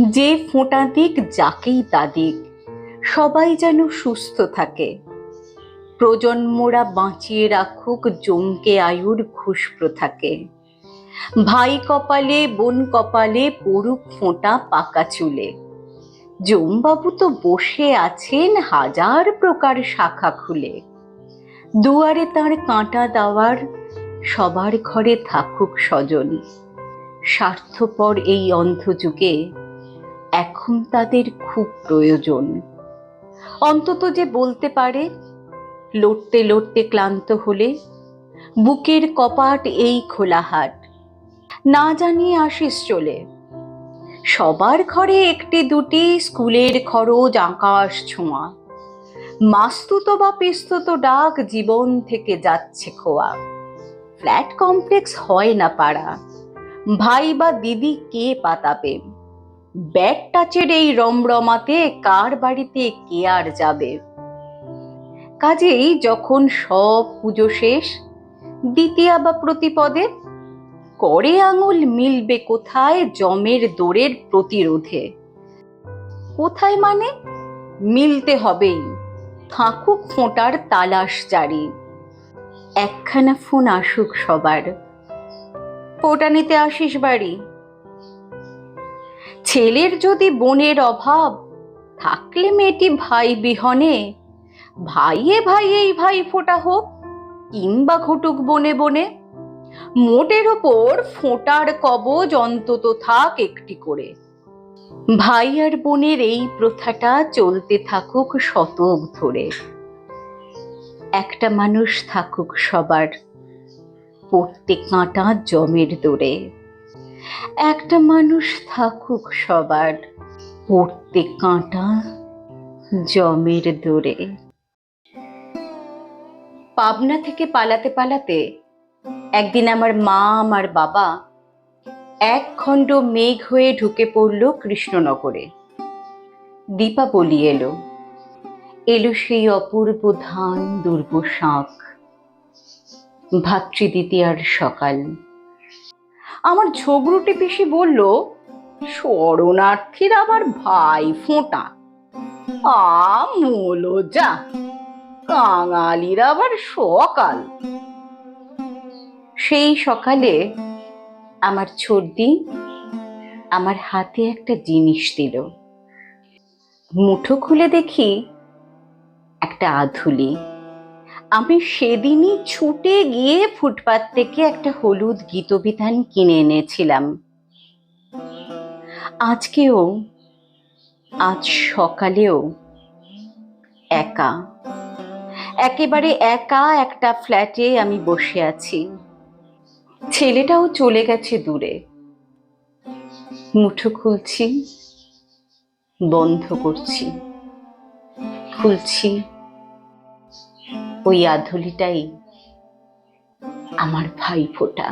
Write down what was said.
যে ফোঁটা দিক, যাকেই তা দিক, সবাই যেন সুস্থ থাকে। প্রজন্মরা বাঁচিয়ে রাখুক, জমকে আয়ুর ঘুষ প্রথাকে ভাই কপালে, বোন কপালে পড়ুক ফোঁটা পাকা চুলে। জমবাবু তো বসে আছেন হাজার প্রকার শাখা খুলে। দুয়ারে তার কাঁটা দেওয়ার, সবার ঘরে থাকুক স্বজন। স্বার্থপর এই অন্ধযুগে এখন তাদের খুব প্রয়োজন। অন্তত যে বলতে পারে, লড়তে লড়তে ক্লান্ত হলে বুকের কপাট এই খোলাহাট না জানিয়ে আসিস চলে। সবার ঘরে একটি দুটি স্কুলের খরচ, আকাশ ছোঁয়া। মাস্তুত বা পিস্তুত ডাক জীবন থেকে যাচ্ছে খোয়া। ফ্ল্যাট কমপ্লেক্স হয় না পাড়া। ভাই বা দিদি কে পাতাবে? ব্যাট টাচের এই রমরমাতে কার বাড়িতে কে আর যাবে? কাজেই যখন সব পুজো শেষ, দ্বিতীয়া বা প্রতিপদে করে আঙুল মিলবে কোথায় জমের দোরের প্রতিরোধে? কোথায় মানে? মিলতে হবেই। থাকুক ফোঁটার তালাশ জারি। একখানা ফোন আসুক সবার। ফোঁটা নিতে আসিস বাড়ি। ছেলের যদি বোনের অভাব, থাকলে মেয়েটি ভাই বিহনে। ভাইয়ে ভাইয়েই ভাই ফোঁটা হোক, কিংবা ঘটুক বনে বনে। মোটের ওপর ফোঁটার কবজ অন্তত থাক একটি করে। ভাই আর বোনের এই প্রথাটা চলতে থাকুক শতক ধরে। একটা মানুষ থাকুক সবার পড়তে কাঁটা জমের দোরে। একটা মানুষ থাকুক সবার। পড়তে কাঁটা জমের দোরে। পাবনা থেকে পালাতে পালাতে একদিন আমার মা, আমার বাবা এক খণ্ড মেঘ হয়ে ঢুকে পড়ল কৃষ্ণনগরে। দীপাবলি এলো। এলো সেই অপূর্ব ধান দুর্ব শাঁখ। ভাতৃদ্বিতীয়ার সকাল। আমার ঝগড়ুটে পিসি বলল, শরণার্থীর আবার ভাই ফোঁটা। আমলো যা। কাঙালির আবার সকাল। সেই সকালে আমার ছর্দি আমার হাতে একটা জিনিস দিল। মুঠো খুলে দেখি একটা আধুলি। আমি সেদিনই ছুটে গিয়ে ফুটপাত থেকে একটা হলুদ গীতবিধান কিনে এনেছিলাম। আজকেও, আজ সকালেও একা। একেবারে একা একটা ফ্ল্যাটে আমি বসে আছি। ছেলেটাও চলে গেছে দূরে। মুঠো খুলছি, বন্ধ করছি। খুলছি। ওই আধুলিটাই আমার ভাই ফোটা